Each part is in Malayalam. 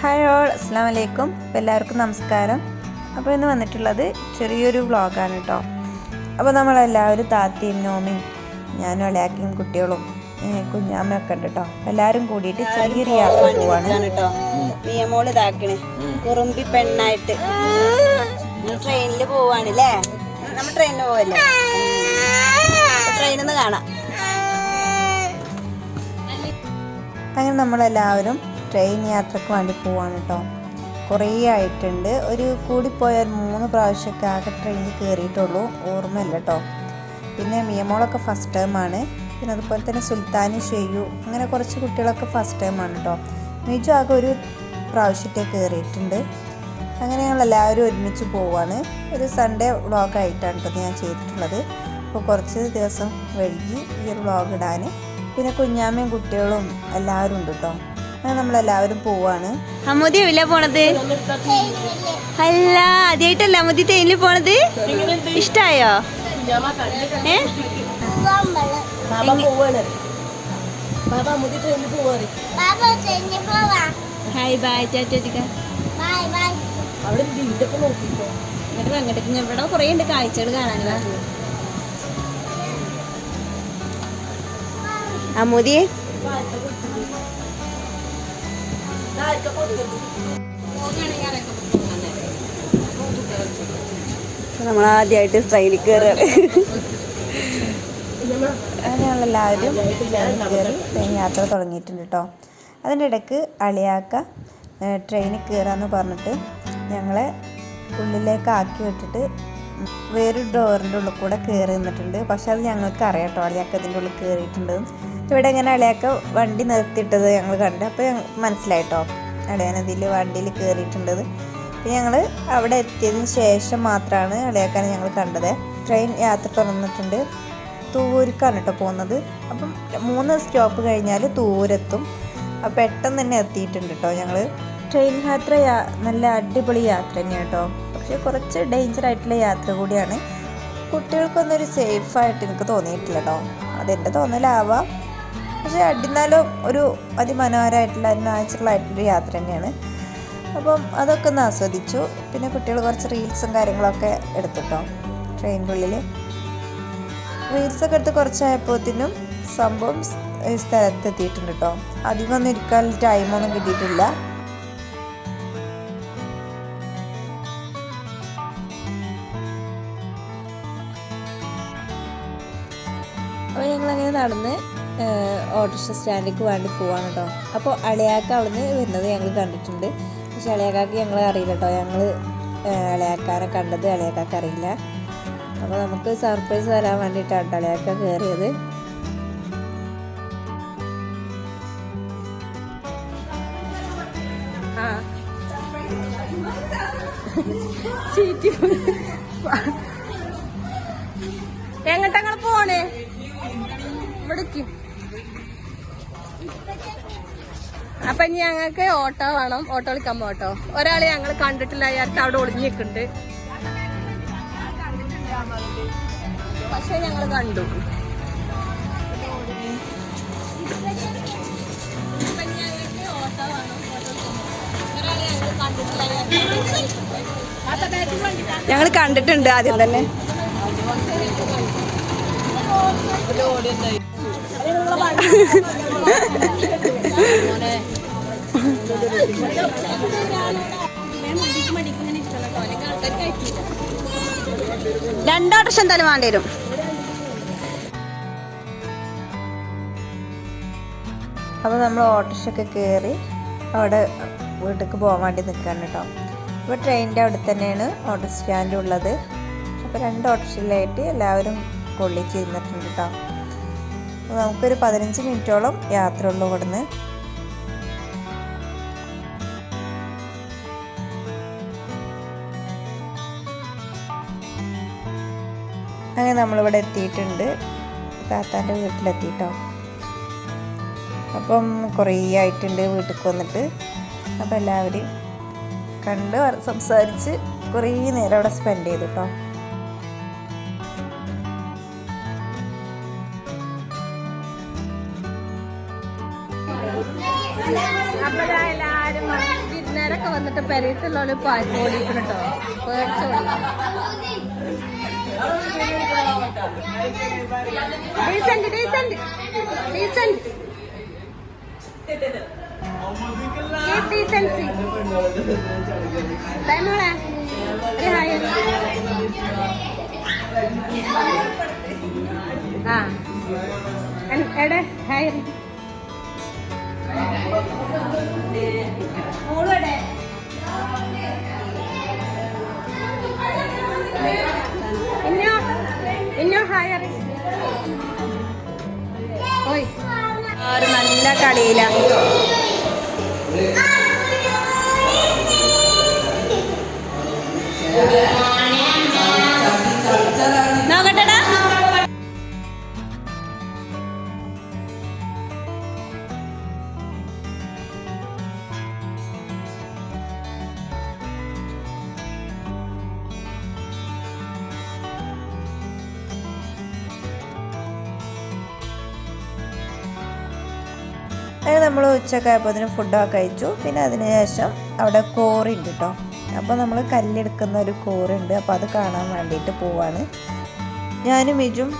ഹായ് ഓൾ അസ്സാം വലൈക്കും അപ്പോൾ എല്ലാവർക്കും നമസ്കാരം. അപ്പോൾ ഇന്ന് വന്നിട്ടുള്ളത് ചെറിയൊരു വ്ളോഗാണ് കേട്ടോ അപ്പോൾ നമ്മളെല്ലാവരും താത്തയും നോമിയും ഞാനും അളയാക്കിയും കുട്ടികളും കുഞ്ഞാമ്മയൊക്കെ ഉണ്ട് കേട്ടോ എല്ലാവരും കൂടിയിട്ട് ചെറിയൊരു യാത്ര പോവാണ്. കേട്ടോ നിയമോൾ ഇതാക്കണേ. കുറുമ്പി പെണ്ണായിട്ട്. ട്രെയിനിൽ പോവാണ് അല്ലേ നമ്മൾ ട്രെയിനിൽ പോവല്ലേ? ട്രെയിനിൽ നിന്ന് കാണാം. അങ്ങനെ നമ്മളെല്ലാവരും ട്രെയിൻ യാത്രയ്ക്ക് വേണ്ടി പോവാണ് കേട്ടോ കുറേ ആയിട്ടുണ്ട്. ഒരു കൂടിപ്പോയ ഒരു മൂന്ന് പ്രാവശ്യമൊക്കെ ആകെ ട്രെയിനിൽ കയറിയിട്ടുള്ളൂ ഓർമ്മയില്ല കേട്ടോ പിന്നെ മിയമോളൊക്കെ ഫസ്റ്റ് ടൈമാണ് പിന്നെ അതുപോലെ തന്നെ സുൽത്താനി ഷെയ്യു അങ്ങനെ കുറച്ച് കുട്ടികളൊക്കെ ഫസ്റ്റ് ടൈമാണ് കേട്ടോ മിജു ആകെ ഒരു പ്രാവശ്യത്തെ കയറിയിട്ടുണ്ട് അങ്ങനെ ഞങ്ങൾ എല്ലാവരും ഒരുമിച്ച് പോവാണ്. ഒരു സൺഡേ വ്ളോഗായിട്ടാണ് കേട്ടോ ഞാൻ ചെയ്തിട്ടുള്ളത്. അപ്പോൾ കുറച്ച് ദിവസം വൈകി ഈ ഒരു വ്ളോഗ് ഇടാൻ പിന്നെ കുഞ്ഞാമ്മയും കുട്ടികളും എല്ലാവരും ഉണ്ട് കേട്ടോ നമ്മളെല്ലാവരും പോവാണ്. അമ്മൂതി എവില്ല പോണത്? അല്ല ആദ്യമായിട്ടല്ല അമ്മൂതി ട്രെയിനിൽ പോണത്? ഇഷ്ടായോ? ഏ? ഹായ് ബൈ ചാറ്റോട്ടിക്ക എന്നിട്ട് അങ്ങോട്ടേക്ക് ഇവിടെ കുറേ ഉണ്ട് കാഴ്ചകൾ കാണാനുള്ള അമ്മൂതിയെ നമ്മൾ ആദ്യമായിട്ട് ട്രെയിനിൽ അങ്ങനെ ഞങ്ങളെല്ലാവരും ട്രെയിനിൽ കയറി ട്രെയിൻ യാത്ര തുടങ്ങിയിട്ടുണ്ട് കേട്ടോ അതിന്റെ ഇടയ്ക്ക് അളിയാക്ക ട്രെയിനിൽ കയറാന്ന് പറഞ്ഞിട്ട് ഞങ്ങളെ ഉള്ളിലേക്ക് ആക്കി വിട്ടിട്ട് വേറൊരു ഡോറിന്റെ ഉള്ളിൽ കൂടെ കയറി നിന്നിട്ടുണ്ട്. പക്ഷെ അത് ഞങ്ങൾക്ക് അറിയാം കേട്ടോ അളിയാക്ക ഇതിന്റെ ഉള്ളിൽ കയറിയിട്ടുണ്ട് ഇവിടെ ഇങ്ങനെ അളിയൊക്കെ വണ്ടി നിർത്തിയിട്ടത് ഞങ്ങൾ കണ്ട്. അപ്പോൾ മനസ്സിലായിട്ടോ? അളിയാനതിൽ വണ്ടിയിൽ കയറിയിട്ടുണ്ടത് പിന്നെ ഞങ്ങൾ അവിടെ എത്തിയതിന് ശേഷം മാത്രമാണ് അളിയാക്കാനെ ഞങ്ങൾ കണ്ടത്. ട്രെയിൻ യാത്ര തുറന്നിട്ടുണ്ട്. തൂവൂർക്കാണ് കേട്ടോ പോകുന്നത്. അപ്പം മൂന്ന് സ്റ്റോപ്പ് കഴിഞ്ഞാൽ തൂവൂരെത്തും. അപ്പം പെട്ടെന്ന് തന്നെ എത്തിയിട്ടുണ്ട് കേട്ടോ ഞങ്ങൾ ട്രെയിൻ യാത്ര നല്ല അടിപൊളി യാത്ര തന്നെയാണ് കേട്ടോ. പക്ഷേ കുറച്ച് ഡേഞ്ചർ ആയിട്ടുള്ള യാത്ര കൂടിയാണ്. കുട്ടികൾക്കൊന്നും ഒരു സേഫ് ആയിട്ട് എനിക്ക് തോന്നിയിട്ടില്ല കേട്ടോ. അതെന്റെ തോന്നലാവാം. പക്ഷേ അടിന്നാലും ഒരു അതിമനോഹരമായിട്ടുള്ള നാച്ചുറൽ ആയിട്ടുള്ള യാത്ര തന്നെയാണ്. അപ്പം അതൊക്കെ ഒന്ന് ആസ്വദിച്ചു. പിന്നെ കുട്ടികൾ കുറച്ച് റീൽസും കാര്യങ്ങളൊക്കെ എടുത്തിട്ടോ ട്രെയിനിന്റെ ഉള്ളിൽ റീൽസൊക്കെ എടുത്ത് കുറച്ചായപ്പോഴത്തേനും സംഭവം സ്ഥലത്തെത്തിയിട്ടുണ്ട് കേട്ടോ. അധികമൊന്നും ഇരിക്കാൻ ടൈമൊന്നും കിട്ടിയിട്ടില്ല. അപ്പോൾ ഞങ്ങളങ്ങനെ നടന്ന് ഓട്ടോറിക്ഷ സ്റ്റാൻഡിലേക്ക് വേണ്ടി പോവാണ് കേട്ടോ അപ്പോൾ അളിയാക്ക അവിടുന്ന് വരുന്നത് ഞങ്ങൾ കണ്ടിട്ടുണ്ട്. പക്ഷെ അളിയാക്കാക്ക് ഞങ്ങൾ അറിയില്ല കേട്ടോ ഞങ്ങൾ അളയാക്കാനെ കണ്ടത് അളയാക്കാക്ക് അറിയില്ല. അപ്പോൾ നമുക്ക് സർപ്രൈസ് തരാൻ വേണ്ടിയിട്ടാണ് അളിയാക്ക കയറിയത് എങ്ങോട്ടങ്ങൾ പോണേ? ഇവിടേക്ക്. അപ്പൊ ഇനി ഞങ്ങൾക്ക് ഓട്ടോ വേണം. ഓട്ടോ വിളിക്കാൻ പോട്ടോ ഒരാളെ ഞങ്ങൾ കണ്ടിട്ടില്ല അയാൾക്ക് അവിടെ ഒളിഞ്ഞു നിൽക്കുന്നുണ്ട് പക്ഷെ ഞങ്ങൾ കണ്ടു. ഓട്ടോ ഓട്ടോ ഞങ്ങൾ കണ്ടിട്ടുണ്ട് ആദ്യം തന്നെ. രണ്ടോട്ടം എന്തായാലും വേണ്ടി വരും. അപ്പോൾ നമ്മൾ ഓട്ടോഷൊക്കെ കയറി അവിടെ വീട്ടിലേക്ക് പോകാൻ വേണ്ടി നിൽക്കുകയാണ് കേട്ടോ. ഇപ്പൊ ട്രെയിനിന്റെ അവിടെ തന്നെയാണ് ഓട്ടോ സ്റ്റാൻഡ് ഉള്ളത്. അപ്പോൾ രണ്ട് ഓട്ടോറിക്ഷയിലായിട്ട് എല്ലാവരും കൊള്ളിച്ച് ഇരുന്നിട്ടുണ്ട് കേട്ടോ. അപ്പോൾ നമുക്കൊരു പതിനഞ്ച് മിനിറ്റോളം യാത്ര ഉള്ളൂ ഇവിടുന്ന്. അങ്ങനെ നമ്മളിവിടെ എത്തിയിട്ടുണ്ട്. താത്താന്റെ വീട്ടിലെത്തിയിട്ടോ. അപ്പം കുറേ ആയിട്ടുണ്ട് വീട്ടിൽ വന്നിട്ട്. അപ്പോൾ എല്ലാവരെയും കണ്ട് സംസാരിച്ച് കുറേ നേരം അവിടെ സ്പെൻഡ് ചെയ്തു കേട്ടോ. അപ്പൊ ദാ എല്ലാരും വന്നിരുന്ന് ഒക്കെ വന്നിട്ട് പെരയത്തുള്ള ആ. എടെ ഹായ് നല്ല അങ്ങനെ നമ്മൾ ഉച്ചയൊക്കെ ആയപ്പോൾ ഫുഡൊക്കെ കഴിച്ചു. പിന്നെ അതിന് ശേഷം അവിടെ കോറുണ്ട് കേട്ടോ അപ്പോൾ നമ്മൾ കല്ലെടുക്കുന്ന ഒരു കോറുണ്ട്. അപ്പോൾ അത് കാണാൻ വേണ്ടിയിട്ട് പോവാണ്. ഞാനും മിജും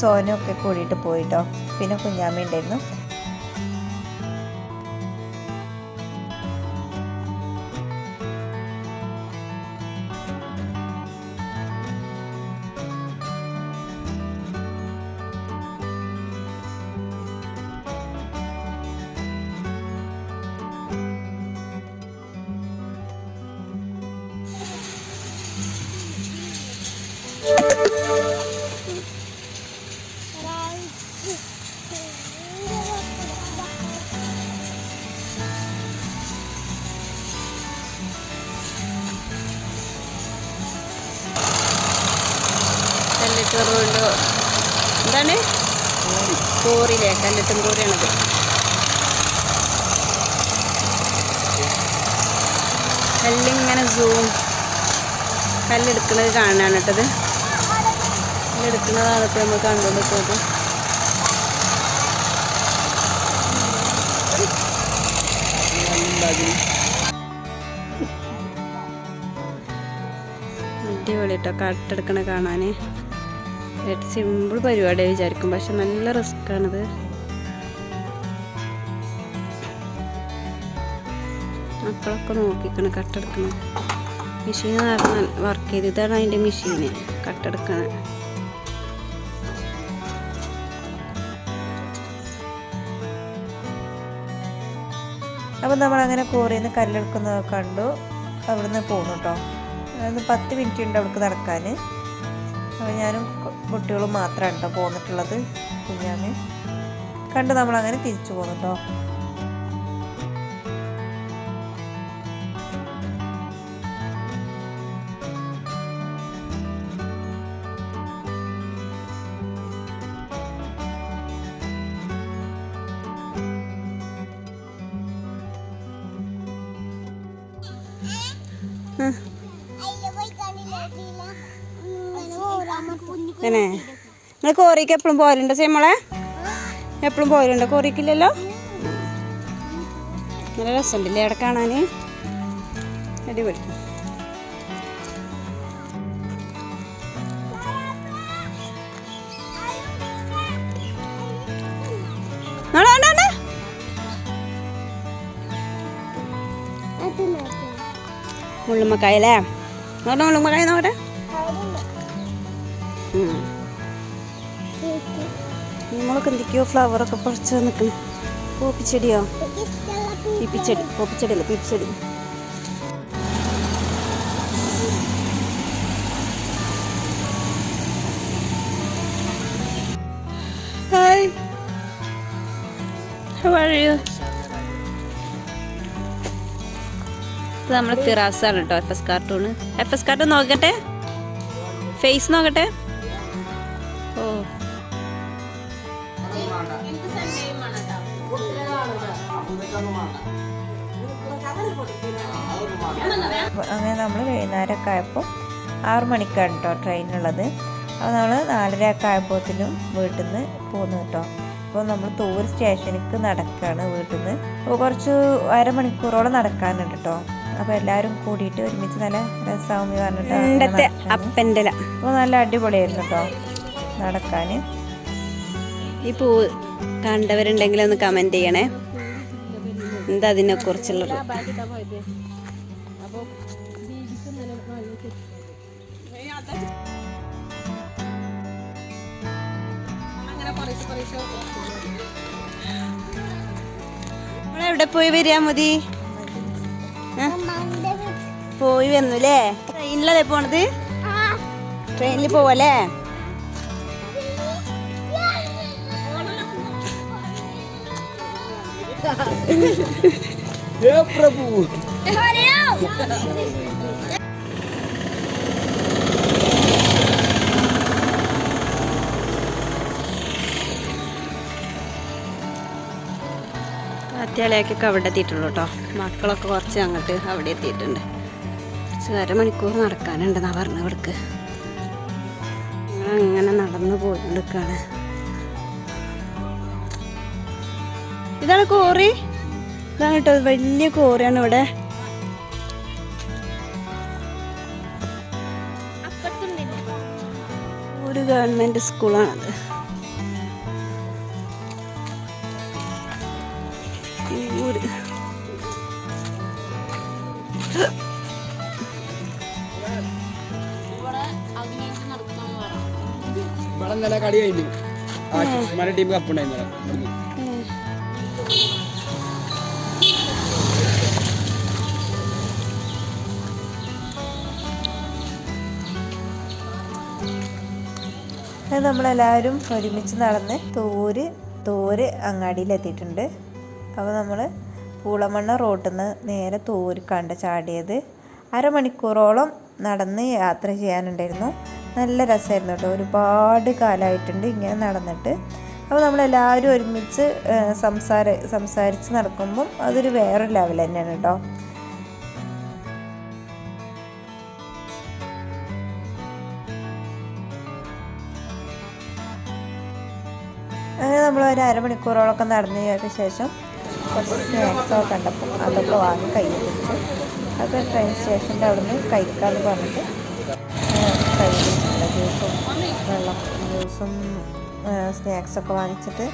സോനും ഒക്കെ കൂടിയിട്ട് പോയിട്ടോ പിന്നെ കുഞ്ഞാമ്മ ഉണ്ടായിരുന്നു കല്ലിട്ട് റോഡ് എന്താണ്? കോറിയിലെ കല്ലിട്ടും കോറിയാണത് കല്ലിങ്ങനെ സൂം കല്ലെടുക്കുന്നത് കാണാനാണ് കേട്ടത് കല്ലെടുക്കുന്നതാണ് ഇപ്പോൾ നമ്മൾ കണ്ടുകൊണ്ട് പോകുന്നത് അടിപൊളി കേട്ടോ കട്ടെടുക്കണ കാണാൻ സിമ്പിൾ പരിപാടിയാണ് വിചാരിക്കും പക്ഷെ നല്ല റിസ്ക് ആണിത്. മക്കളൊക്കെ നോക്കിക്കണം കട്ടെടുക്കണം മെഷീൻ വർക്ക് ചെയ്ത് ഇതാണ് അതിന്റെ മെഷീന് കട്ടെടുക്കുന്നത് അപ്പോൾ നമ്മൾ അങ്ങനെ കോറിയിൽ നിന്ന് കല്ലെടുക്കുന്നത് കണ്ടു. അവിടുന്ന് പോന്നു കേട്ടോ അതായത് പത്ത് മിനിറ്റ് ഉണ്ട് അവൾക്ക് നടക്കാൻ അപ്പോൾ ഞാനും കുട്ടികളും മാത്രമാണ് കേട്ടോ പോന്നിട്ടുള്ളത്. കുഞ്ഞാമേ. കണ്ട് നമ്മളങ്ങനെ തിരിച്ചു പോന്നു കേട്ടോ നിങ്ങൾ കോറിക്ക് എപ്പോഴും പോരുണ്ട് സേമോളെ എപ്പോഴും പോരണ്ട കോറിക്കില്ലല്ലോ? നല്ല രസമുണ്ടല്ലേ അവിടെ കാണാൻ അടിപൊളി. മുള്ളുമ്മക്കായല്ലേ നോട്ടെ മുള്ളുമ്മക്കായ നോട്ടെ നമ്മളൊക്കെ എന്തൊക്കെയോ ഫ്ലവറൊക്കെ പറിച്ച് നിൽക്കുന്നു പോപ്പിച്ചെടിയോ? പിപ്പിച്ചെടി പോപ്പിച്ചെടിയല്ല പിപ്പിച്ചെടി. ഹായ്? ഇത് നമ്മുടെ കേട്ടോ F S cartoon F S cartoon നോക്കട്ടെ? ഫേസ് നോക്കട്ടെ? ഓ. അപ്പോൾ അങ്ങനെ നമ്മൾ വൈകുന്നേരമൊക്കെ ആയപ്പോൾ ആറ് മണിക്കാണ് കേട്ടോ ട്രെയിനുള്ളത്. അപ്പോൾ നമ്മൾ നാലര ഒക്കെ ആയപ്പോഴത്തേനും വീട്ടിൽ നിന്ന് പോന്നു കേട്ടോ. അപ്പോൾ നമ്മൾ തൂർ സ്റ്റേഷനിലേക്ക് നടക്കുകയാണ് വീട്ടിൽ നിന്ന് അപ്പോൾ കുറച്ച് അരമണിക്കൂറോളം നടക്കാനുണ്ട് കേട്ടോ. അപ്പോൾ എല്ലാവരും കൂടിയിട്ട് ഒരുമിച്ച് നല്ല രസമാകുമ്പോൾ പറഞ്ഞിട്ട് അപ്പോൾ നല്ല അടിപൊളിയായിരുന്നു കേട്ടോ നടക്കാൻ ഈ പൂ കണ്ടവരുണ്ടെങ്കിൽ ഒന്ന് കമന്റ് ചെയ്യണേ. എന്താ അതിനെ എവിടെ പോയി വരിക മതി പോയി വന്നുല്ലേ? ട്രെയിനിലല്ലേ പോണത്? ട്രെയിനിൽ പോവല്ലേ? അത്യാളയൊക്കെ അവിടെ എത്തിയിട്ടുള്ളൂ കേട്ടോ മക്കളൊക്കെ കുറച്ച് അങ്ങോട്ട് അവിടെ എത്തിയിട്ടുണ്ട്. കുറച്ച് അരമണിക്കൂർ നടക്കാനുണ്ടെന്നാ പറഞ്ഞു ഇവിടേക്ക്. അങ്ങനെ നടന്നു പോയിക്കൊണ്ടിരിക്കുകയാണ് ഇതാണ് കോറി ഇതാണ് കേട്ടോ വലിയ കോറിയാണ് ഇവിടെ. ഒരു ഗവൺമെന്റ് സ്കൂളാണത്. ഇവിടെ ഇന്നലെ കടി കഴിഞ്ഞു. ആശുമാരുടെ ടീം കപ്പുണ്ടായിരുന്നു നമ്മളെല്ലാവരും ഒരുമിച്ച് നടന്ന് തോര് തോര് അങ്ങാടിയിലെത്തിയിട്ടുണ്ട്. അപ്പോൾ നമ്മൾ പൂളമണ്ണ റോട്ടിൽ നിന്ന് നേരെ തൂരിക്കാണ്ട് ചാടിയത് അരമണിക്കൂറോളം നടന്ന് യാത്ര ചെയ്യാനുണ്ടായിരുന്നു. നല്ല രസമായിരുന്നു കേട്ടോ. ഒരുപാട് കാലമായിട്ടുണ്ട് ഇങ്ങനെ നടന്നിട്ട്. അപ്പോൾ നമ്മളെല്ലാവരും ഒരുമിച്ച് സംസാര സംസാരിച്ച് നടക്കുമ്പം അതൊരു വേറൊരു ലെവൽ തന്നെയാണ് കേട്ടോ. അങ്ങനെ നമ്മൾ ഒരു അരമണിക്കൂറോളൊക്കെ നടന്നതിനൊക്കെ ശേഷം കുറച്ച് സ്നാക്സോ കണ്ടപ്പോൾ അതൊക്കെ വാങ്ങി കയ്യിൽ പിടിച്ച് അതൊക്കെ ട്രെയിൻ സ്റ്റേഷന്റെ അവിടെ നിന്ന് കഴിക്കാമെന്ന് പറഞ്ഞിട്ട് കയ്യിൽ പിടിച്ചിട്ടുണ്ട് ജ്യൂസും വെള്ളം ജ്യൂസും സ്നാക്സൊക്കെ വാങ്ങിച്ചിട്ട്.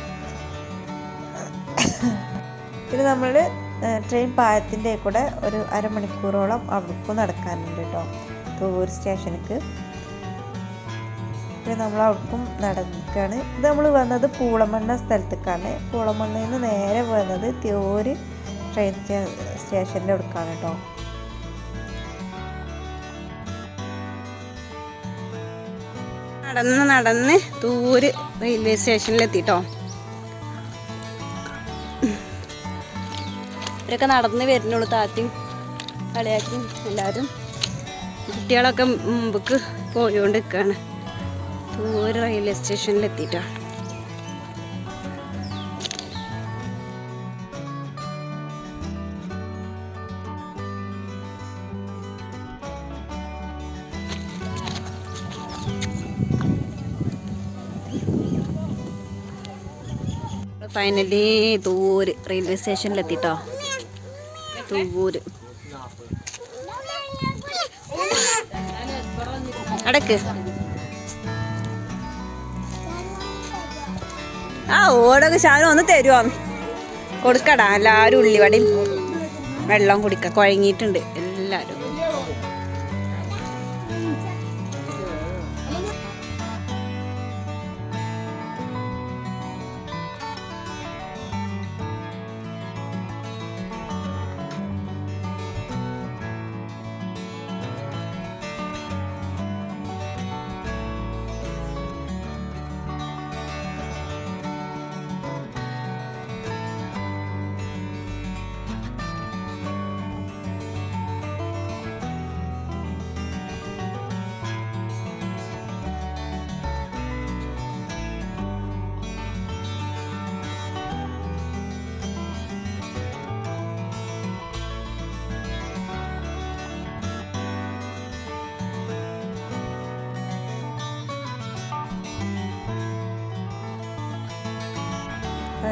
പിന്നെ നമ്മൾ ട്രെയിൻ പായത്തിന്റെ കൂടെ ഒരു അരമണിക്കൂറോളം അവിടേക്കും നടക്കാനുണ്ട് കേട്ടോ തൂർ സ്റ്റേഷനിക്ക്. പിന്നെ നമ്മൾ അവർക്കും നടക്കുകയാണ് ഇത് നമ്മൾ വന്നത് പൂളമണ്ണ സ്ഥലത്തേക്കാണ്. പൂളമണ്ണയിൽ നിന്ന് നേരെ വന്നത് തിരൂര് ട്രെയിൻ സ്റ്റേഷന്റെ അടുക്കാണ് കേട്ടോ നടന്ന് നടന്ന് ദൂര് റെയിൽവേ സ്റ്റേഷനിലെത്തിട്ടോ ഇവരൊക്കെ നടന്ന് വരുന്നുള്ളൂ താത്തിയും കളിയാക്കിയും എല്ലാവരും കുട്ടികളൊക്കെ മുമ്പക്ക് പോയോണ്ട് നിൽക്കുകയാണ് ദൂരെ റെയിൽവേ സ്റ്റേഷനിലെത്തിയിട്ടോ ഫൈനലി തൂര് റെയിൽവേ സ്റ്റേഷനിലെത്തിട്ടോ തൂര് അടക്ക്. ആ ഓടൊക്കെ ശാനം ഒന്ന് തരുമോ കൊടുക്കടാ എല്ലാവരും ഉള്ളിവടയും വെള്ളം കുടിക്ക കുഴങ്ങിയിട്ടുണ്ട്.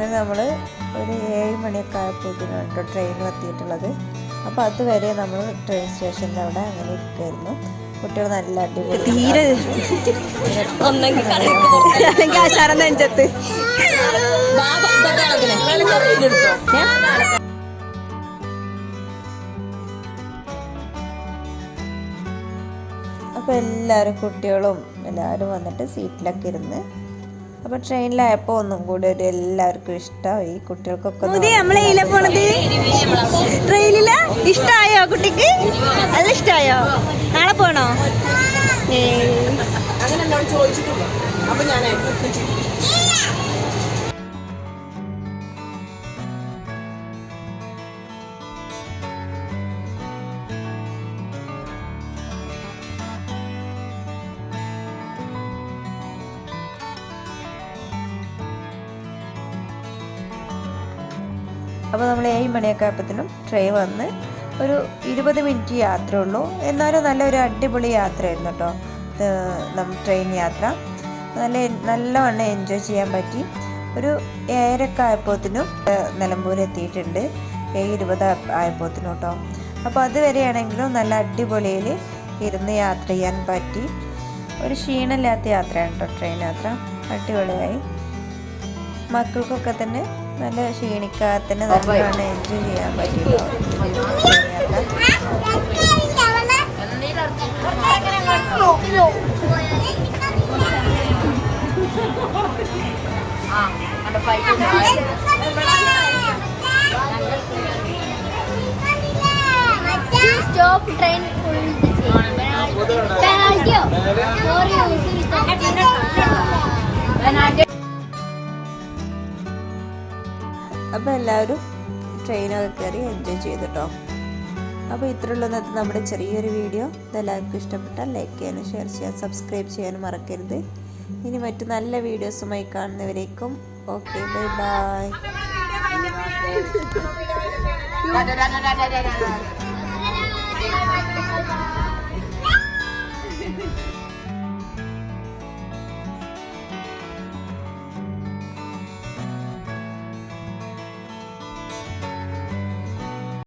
അങ്ങനെ നമ്മൾ ഒരു ഏഴ് മണിയൊക്കെ ആയപ്പോഴത്തേനാണ് കേട്ടോ ട്രെയിൻ എത്തിയിട്ടുള്ളത്. അപ്പോൾ അതുവരെ നമ്മൾ ട്രെയിൻ സ്റ്റേഷന്റെ അവിടെ അങ്ങനെ ഇരിക്കുമായിരുന്നു കുട്ടികൾ നല്ല അടിപൊളി തീരെ അല്ലെങ്കിൽ ആശാരം നെഞ്ചത്ത്. അപ്പോൾ എല്ലാവരും കുട്ടികളും എല്ലാവരും വന്നിട്ട് സീറ്റിലൊക്കെ ഇരുന്ന് അപ്പോൾ ട്രെയിനിലായപ്പോ ഒന്നും കൂടി ഒരു എല്ലാവർക്കും ഇഷ്ടമായി കുട്ടികൾക്കൊക്കെ ട്രെയിനിൽ ഇഷ്ടായോ കുട്ടിക്ക്? നല്ല ഇഷ്ടായോ? നാളെ പോണോ? ഏയ്. അപ്പോൾ നമ്മൾ ഏഴ് മണിയൊക്കെ ആയപ്പോഴത്തേനും ട്രെയിൻ വന്ന് ഒരു ഇരുപത് മിനിറ്റ് യാത്ര ഉള്ളൂ. എന്നാലും നല്ലൊരു അടിപൊളി യാത്രയായിരുന്നു കേട്ടോ. ട്രെയിൻ യാത്ര. നല്ല നല്ലവണ്ണം എൻജോയ് ചെയ്യാൻ പറ്റി. ഒരു ഏഴരക്കെ ആയപ്പോഴത്തേനും നിലമ്പൂർ എത്തിയിട്ടുണ്ട്. ഏഴ് ഇരുപത് ആയപ്പോഴത്തേനും കേട്ടോ. അപ്പോൾ അതുവരെയാണെങ്കിലും നല്ല അടിപൊളിയിൽ ഇരുന്ന് യാത്ര ചെയ്യാൻ പറ്റി. ഒരു ക്ഷീണമില്ലാത്ത യാത്രയാണ് കേട്ടോ ട്രെയിൻ യാത്ര. അടിപൊളിയായി. മക്കൾക്കൊക്കെ തന്നെ നല്ല ക്ഷീണിക്കാത്തന്നെ നല്ലോണം എൻജോയ് ചെയ്യാൻ full stop train full penalty അപ്പോൾ എല്ലാവരും ട്രെയിനൊക്കെ കയറി എൻജോയ് ചെയ്തിട്ടോ. അപ്പോൾ ഇത്രയുള്ള ഇന്നത്തെ നമ്മുടെ ചെറിയൊരു വീഡിയോ ഇതെല്ലാവർക്കും ഇഷ്ടപ്പെട്ടാൽ ലൈക്ക് ചെയ്യാനും ഷെയർ ചെയ്യാൻ സബ്സ്ക്രൈബ് ചെയ്യാനും മറക്കരുത്. ഇനി മറ്റു നല്ല വീഡിയോസുമായി കാണുന്നവരേക്കും. Okay bye bye